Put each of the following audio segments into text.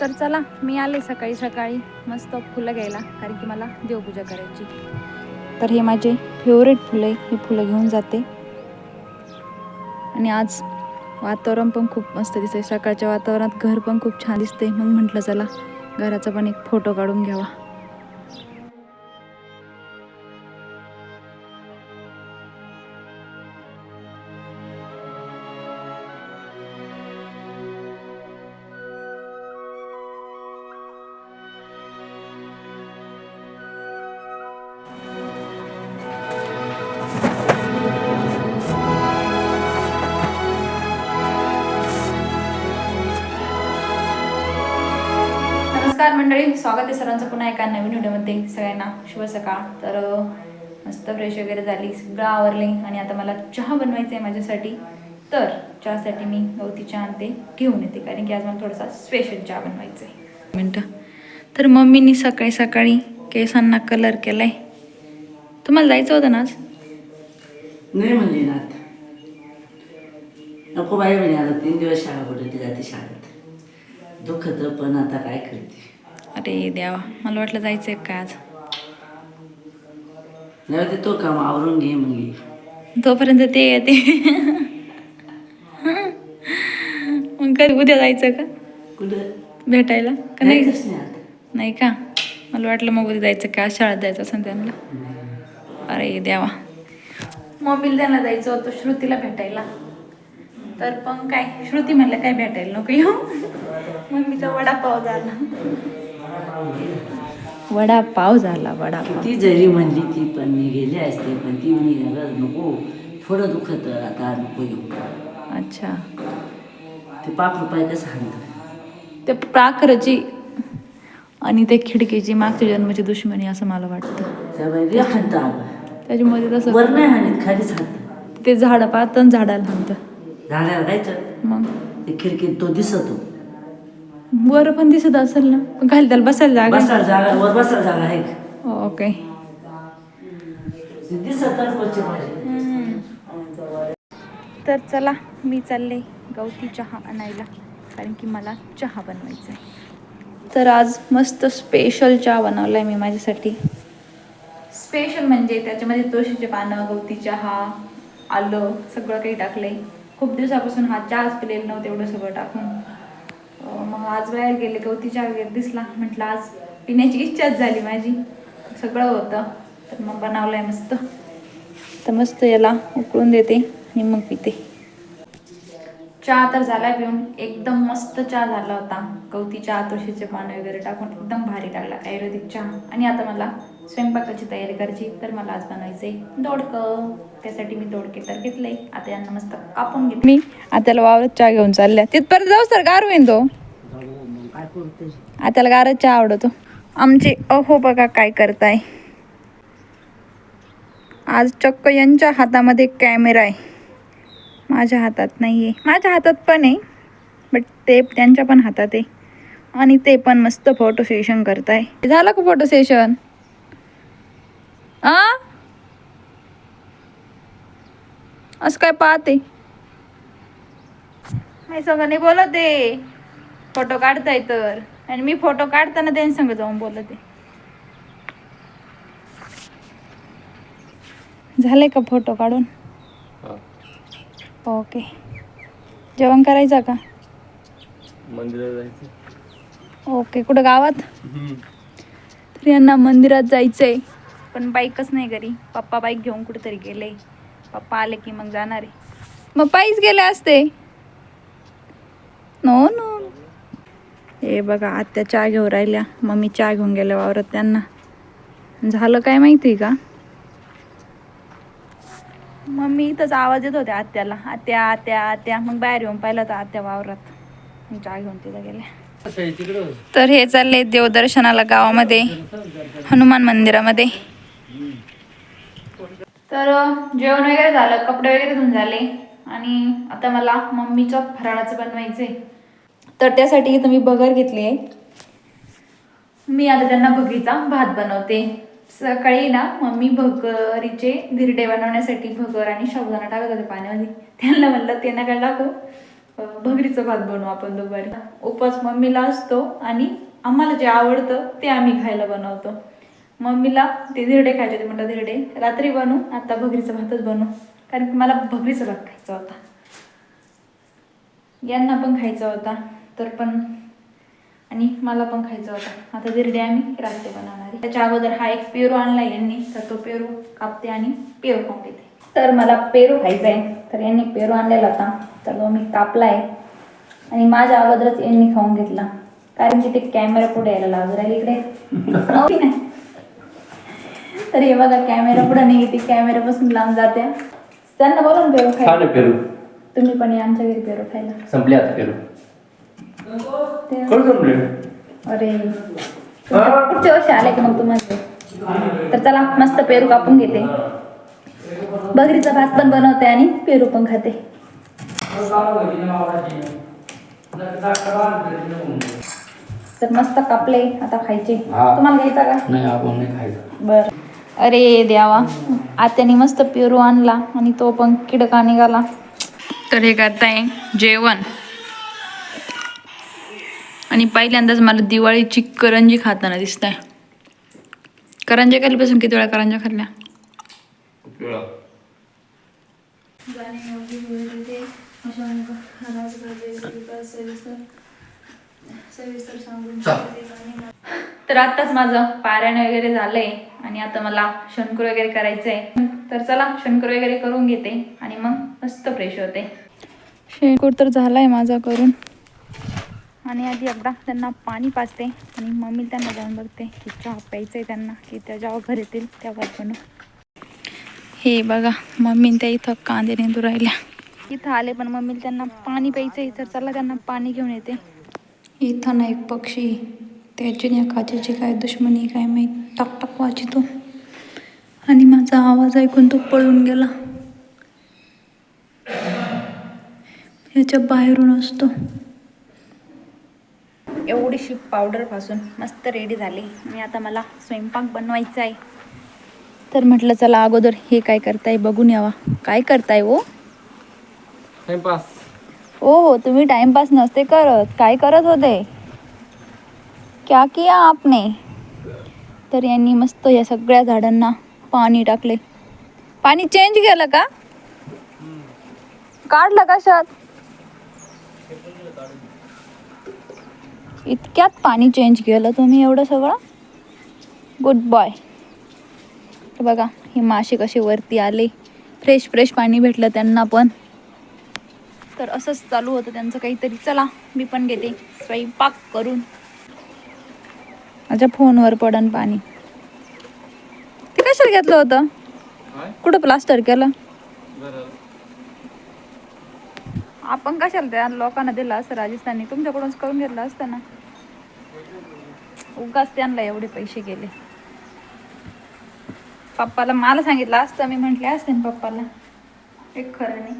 तर चला मी आले सकाळी सकाळी. मस्त फुलं घ्यायला कारण की मला देवपूजा करायची. तर हे माझे फेवरेट फुलं आहे ही फुलं घेऊन जाते. आणि आज वातावरण पण खूप मस्त दिसतंय. सकाळच्या वातावरणात घर पण खूप छान दिसते मग म्हटलं चला घराचा पण एक फोटो काढून घ्यावा. नमस्कार मंडळी स्वागत आहे सर्वांचं. पुन्हा एका नवीन व्हिडिओमध्ये. सगळ्यांना शुभ सकाळ. तर मस्त फ्रेश वगैरे झाली सगळं आवरले आणि आता मला चहा बनवायचा आहे माझ्यासाठी. तर चहासाठी मी गवती चहा आणते घेऊन येते कारण की आज मला थोडासा स्पेशल चहा बनवायचा आहे मिनटं. तर मम्मीनी सकाळी सकाळी केसांना कलर केलाय. तुम्हाला जायचं होतं ना आज? नाही म्हणली ना नको बाई म्हणे आता तीन दिवस शाळा बुडवली जाते शाळेत. दुखत पण आता काय करते? अरे देवा मला वाटलं जायचं आहे काय आज. ते तो काम आवरून घे म्हणली तोपर्यंत ते येते. मग कधी उद्या जायचं का? कुठं? भेटायला? का नाही? नाही का? मला वाटलं मग उद्या जायचं का? शाळेत जायचं असं त्यांना. अरे देवा. मम्मीला त्यांना जायचं होतं श्रुतीला भेटायला. तर पण काय श्रुती म्हणलं काय भेटायला नको येऊ. मम्मीचा वडापाव झाला. वडापाव झाला वडापाव. ती जरी म्हणली ती पण मी गेली असते पण ती म्हणे "रं, नको थोडं दुखत आता नको येऊ. अच्छा. ते पाच रुपये कसं हाणतं? ते प्राखरची आणि ते खिडकीची मागच्या जन्माची दुश्मनी असं मला वाटतं. हाणतं त्याच्यामध्ये वर तसं नाही हाणत खालीच हाणतं. ते झाडं पाहतं झाडाला म्हणतं झाडाला जायचं. मग? ते खिडकीत तो दिसतो. वर पण दिसत असेल ना? पण खाली त्याला बसायला जागा आहे. बसायला जागा वर बसायला जागा आहे? ओके पश्चिम तर चला मी चालले गवती चहा आणायला कारण की मला चहा बनवायचा आहे. तर आज मस्त स्पेशल चहा बनवला आहे मी माझ्यासाठी. स्पेशल म्हणजे त्याच्यामध्ये तुळशीचे पानं गवती चहा आलं सगळं काही टाकलंय. खूप दिवसापासून हा चहाच पिलेलं नव्हतं एवढं सगळं टाकून. मग आज बाहेर गेले गवती चहा वगैरे दिसला. म्हटलं आज पिण्याची इच्छाच झाली माझी. सगळं होतं. तर मग बनवलंय मस्त. तर मस्त याला उकळून देते आणि मग पिते. चहा तर झाला पिऊन. एकदम मस्त चहा झाला होता. गवती चहा तुळशीचे पानं वगैरे टाकून एकदम भारी लागला आयुर्वेदिक चहा. आणि आता मला स्वयंपाकाची तयारी करायची तर मला आज बनायचंय दोडकं. त्यासाठी मी दोडके तर घेतले. आता यांना मस्त कापून घेतले मी आत्याला वावरत चहा घेऊन चालल्या. तिथपर्यंत जाऊ सर गार होईन तो. काय करते गारच चहा आवडतो. आमचे अहो बघा काय करताय. आज चक्क यांच्या हातामध्ये कॅमेरा आहे. माझ्या हातात नाही आहे माझ्या हातात पण आहे बट ते त्यांच्या पण हातात आहे. आणि ते पण मस्त फोटो सेशन करताय. झालं का फोटो सेशन आ? असं काय पाहते? नाही सगळं नाही बोलत आहे. फोटो काढताय तर. आणि मी फोटो काढताना त्यांनी संग जाऊन बोलत झाले का फोटो काढून? ओके. जेवण करायचं का? मंदिरात जायचं. ओके. कुठं गावात? तर यांना मंदिरात जायचंय. पण बाईकच नाही घरी. पप्पा बाईक घेऊन कुठेतरी गेले. पप्पा आले की मग जाणार आहे. मग पायीच गेले असते. No no. हे बघा आत्या चहा घेऊन राहिल्या. मम्मी चहा घेऊन गेल्या वावरत त्यांना. झालं काय माहिती का? मम्मी इथंच आवाज येत होत्या आत्याला. आत्या आत्या आत्या. मग बाहेर येऊन पाहिलं तर आत्या वावरात. चहा घेऊन तिथं गेल्या. तर हे चालले देवदर्शनाला गावामध्ये हनुमान मंदिरामध्ये. तर जेवण वगैरे झालं कपडे वगैरे धुवून झाले. आणि आता मला मम्मीच्या फराळाचं बनवायचंय. तर त्यासाठी इथं मी बगर घेतली आहे. मी आता त्यांना भगरीचा भात बनवते. सकाळी ना मम्मी भगरीचे धिरडे बनवण्यासाठी भगर आणि साबुदाणा टाकत होते पाण्यामध्ये. त्यांना म्हणलं ते काय टाकू? भगरीचा भात बनवू आपण दुपारी. उपवास मम्मीला असतो आणि आम्हाला जे आवडतं ते आम्ही खायला बनवतो. मम्मीला ते धिरडे खायचे होते म्हणतात धिरडे रात्री बनवू आता भगरीचा भातच बनवू कारण की मला भगरीचा भात खायचा होता. यांना पण खायचा होता. तर पण आणि मला पण खायचा होता. आता धिरडे आम्ही रात्री बनवणार आहे. त्याच्या अगोदर हा एक पेरू आणला यांनी तर तो पेरू कापते आणि पेरू खाऊन घेते. तर मला पेरू खायचा आहे. तर यांनी पेरू आणलेला होता. तर तो मी कापला आहे आणि माझ्या अगोदरच यांनी खाऊन घेतला. कारण की ते कॅमेरा पुढे यायला लागू राहिले इकडे. तर हे बघा कॅमेरा पुढे नाही ती कॅमेऱ्यापासून लांब जाते. त्यांना बोला ना पेरू खायला. पेरू. तुम्ही पण आमच्या घरी पेरू खायला. संपले आता पेरू. खरं संपले अरे. पुढच्या वर्षी आले की मग तुम्हाला? तर चला मस्त पेरू कापून घेते. बकरीचा भात पण बनवते आणि पेरू पण खाते. तर मस्त कापले आता खायचे. तुम्हाला घ्यायचा का? नाही आपण नाही खायचं. बर. अरे देवा आत्याने मस्त पेरू आणला आणि तो पण किडका निघाला. तर हे करताय जेवण. आणि पहिल्यांदाच मला दिवाळीची करंजी खाताना दिसत आहे करंजा केल्यापासून किती वेळा करंजा खाल्ल्या? तर आताच माझं पारायण वगैरे झालंय आणि आता मला शंकर वगैरे करायचंय. तर चला शंकर वगैरे करून घेते आणि मग मस्त फ्रेश होते. शेंकूर तर झालाय माझा करून. आणि आधी एकदा त्यांना पाणी पाजते आणि मम्मी त्यांना जाऊन बघते की चहा प्यायचंय त्यांना की त्या जेव्हा घर येतील तेव्हा बनू हे बघा मम्मी त्या इथं कांदे नेंदू राहिल्या. इथं आले पण मम्मी त्यांना पाणी प्यायचंय तर चला त्यांना पाणी घेऊन येते. इथं ना एक पक्षी त्याची या काचेची काय दुश्मनी काय माहीत टक टक वाचितो आणि माझा आवाज ऐकून तो पळून गेला. ह्याच्या बाहेरून असतो. एवढीशी पावडरपासून मस्त रेडी झाली. आणि आता मला स्वयंपाक बनवायचा आहे तर म्हटलं चला अगोदर हे काय करताय बघून यावा. काय करताय हो? टाइमपास हो हो तुम्ही टाइमपास नसते करत. काय करत होते? क्या किया आपने? तर यांनी मस्त या सगळ्या झाडांना पाणी टाकले. पाणी चेंज केलं का? काढलं कशात? इतक्यात पाणी चेंज केलं तुम्ही एवढं सगळं? गुड बॉय बघा हे मासे कसे वरती आले. फ्रेश फ्रेश पाणी भेटलं त्यांना पण. तर असंच चालू होतं त्यांचं काहीतरी. चला मी पण घेते. स्वयंपाक करून. माझ्या फोनवर पडन पाणी. ते कशाला घेतलं होतं? कुठं प्लास्टर केलं? आपण कशाला त्या लोकांना दिलं असतं राजस्थानी. तुमच्याकडूनच करून घेतलं असतं ना. उगाच त्यांना एवढे पैसे गेले. पप्पाला मला सांगितलं असतं मी म्हटले असते ना पप्पाला. एक खरं नाही.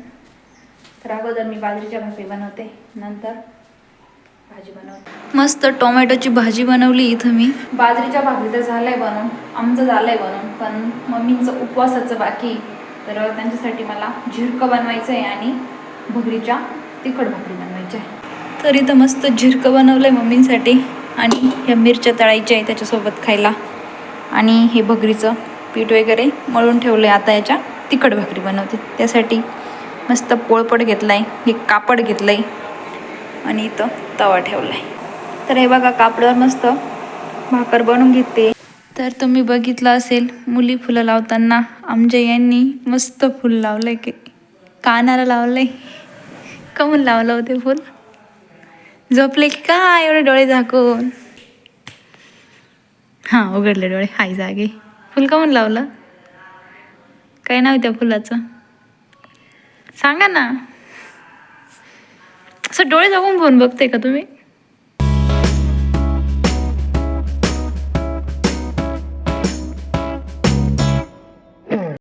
तर अगोदर मी बाजरीच्या भाकरी बनवते नंतर भाजी बनवते. मस्त टोमॅटोची भाजी बनवली इथं मी. बाजरीच्या भाकरी तर झालंय बनवून आमचं झालंय बनवून पण मम्मींचं उपवासाचं बाकी. तर त्यांच्यासाठी मला झिरकं बनवायचं आहे आणि भगरीच्या तिखट भाकरी बनवायच्या आहे. तर इथं मस्त झिरकं बनवलं आहे मम्मींसाठी. आणि ह्या मिरच्या तळायच्या आहे त्याच्यासोबत खायला. आणि हे भगरीचं पीठ वगैरे मळून ठेवलं आहे आता याच्या. तिखट भाकरी बनवते. त्यासाठी मस्त पोळपट घेतला आहे हे कापड घेतलं आहे आणि इथं तवा ठेवला आहे तर हे बघा कापडावर मस्त भाकर बनवून घेते. तर तुम्ही बघितलं असेल मुली फुलं लावताना आमच्या यांनी मस्त फुल लावलंय. की कानाला आहे कमून लावलं होते फुल. झोपले की काय? एवढे डोळे झाकून. हां उघडले डोळे. हाय जागे. फुल काऊन लावलं? काय नाव त्या फुलाचं? सांगा ना. असं डोळे झाकून फोन बघते का तुम्ही?